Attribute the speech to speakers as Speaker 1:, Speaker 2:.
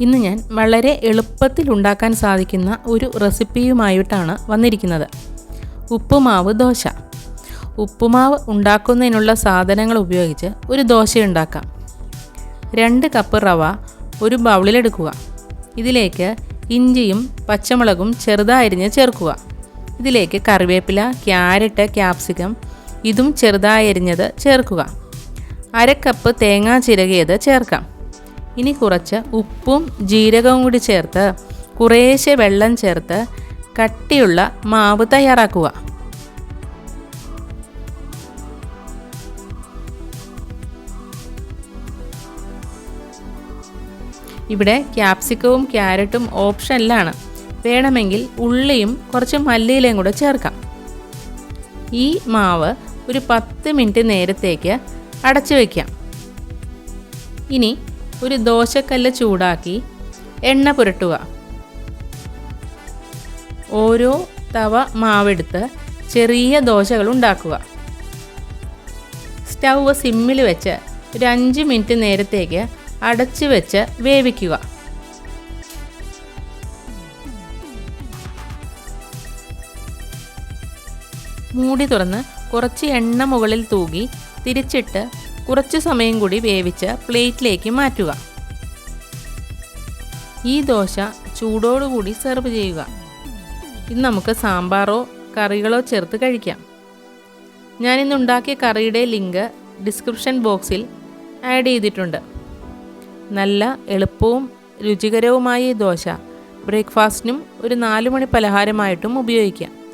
Speaker 1: ഇന്ന് ഞാൻ വളരെ എളുപ്പത്തിൽ ഉണ്ടാക്കാൻ സാധിക്കുന്ന ഒരു റെസിപ്പിയുമായിട്ടാണ് വന്നിരിക്കുന്നത്. ഉപ്പുമാവ് ദോശ. ഉപ്പുമാവ് ഉണ്ടാക്കുന്നതിനുള്ള സാധനങ്ങൾ ഉപയോഗിച്ച് ഒരു ദോശ ഉണ്ടാക്കാം. രണ്ട് കപ്പ് റവ ഒരു ബൗളിലെടുക്കുക ഇതിലേക്ക് ഇഞ്ചിയും പച്ചമുളകും ചെറുതായിരിഞ്ഞ് ചേർക്കുക. ഇതിലേക്ക് കറിവേപ്പില ക്യാരറ്റ് ക്യാപ്സിക്കം ഇതും ചെറുതായരിഞ്ഞത് ചേർക്കുക. അര കപ്പ് തേങ്ങ ചിരകിയത് ചേർക്കാം. ഇനി കുറച്ച് ഉപ്പും ജീരകവും കൂടി ചേർത്ത് കുറേശ്ശെ വെള്ളം ചേർത്ത് കട്ടിയുള്ള മാവ് തയ്യാറാക്കുക. ഇവിടെ ക്യാപ്സിക്കവും ക്യാരറ്റും ഓപ്ഷനിലാണ്. വേണമെങ്കിൽ ഉള്ളിയും കുറച്ച് മല്ലിയിലയും കൂടെ ചേർക്കാം. ഈ മാവ് ഒരു പത്ത് മിനിറ്റ് നേരത്തേക്ക് അടച്ചു വയ്ക്കാം. ഇനി ഒരു ദോശക്കല്ല് ചൂടാക്കി എണ്ണ പുരട്ടുക. ഓരോ തവ മാവെടുത്ത് ചെറിയ ദോശകൾ ഉണ്ടാക്കുക. സ്റ്റൗവ് സിമ്മിൽ വെച്ച് ഒരു അഞ്ച് മിനിറ്റ് നേരത്തേക്ക് അടച്ചു വെച്ച് വേവിക്കുക. മൂടി തുറന്ന് കുറച്ച് എണ്ണ മുകളിൽ തൂകി തിരിച്ചിട്ട് കുറച്ച് സമയം കൂടി വേവിച്ച് പ്ലേറ്റിലേക്ക് മാറ്റുക. ഈ ദോശ ചൂടോടുകൂടി സെർവ് ചെയ്യുക. ഇത് നമുക്ക് സാമ്പാറോ കറികളോ ചേർത്ത് കഴിക്കാം. ഞാനിന്നുണ്ടാക്കിയ കറിയുടെ ലിങ്ക് ഡിസ്ക്രിപ്ഷൻ ബോക്സിൽ ആഡ് ചെയ്തിട്ടുണ്ട്. നല്ല എളുപ്പവും രുചികരവുമായ ഈ ദോശ ബ്രേക്ക്ഫാസ്റ്റിനും ഒരു നാലുമണി പലഹാരമായിട്ടും ഉപയോഗിക്കാം.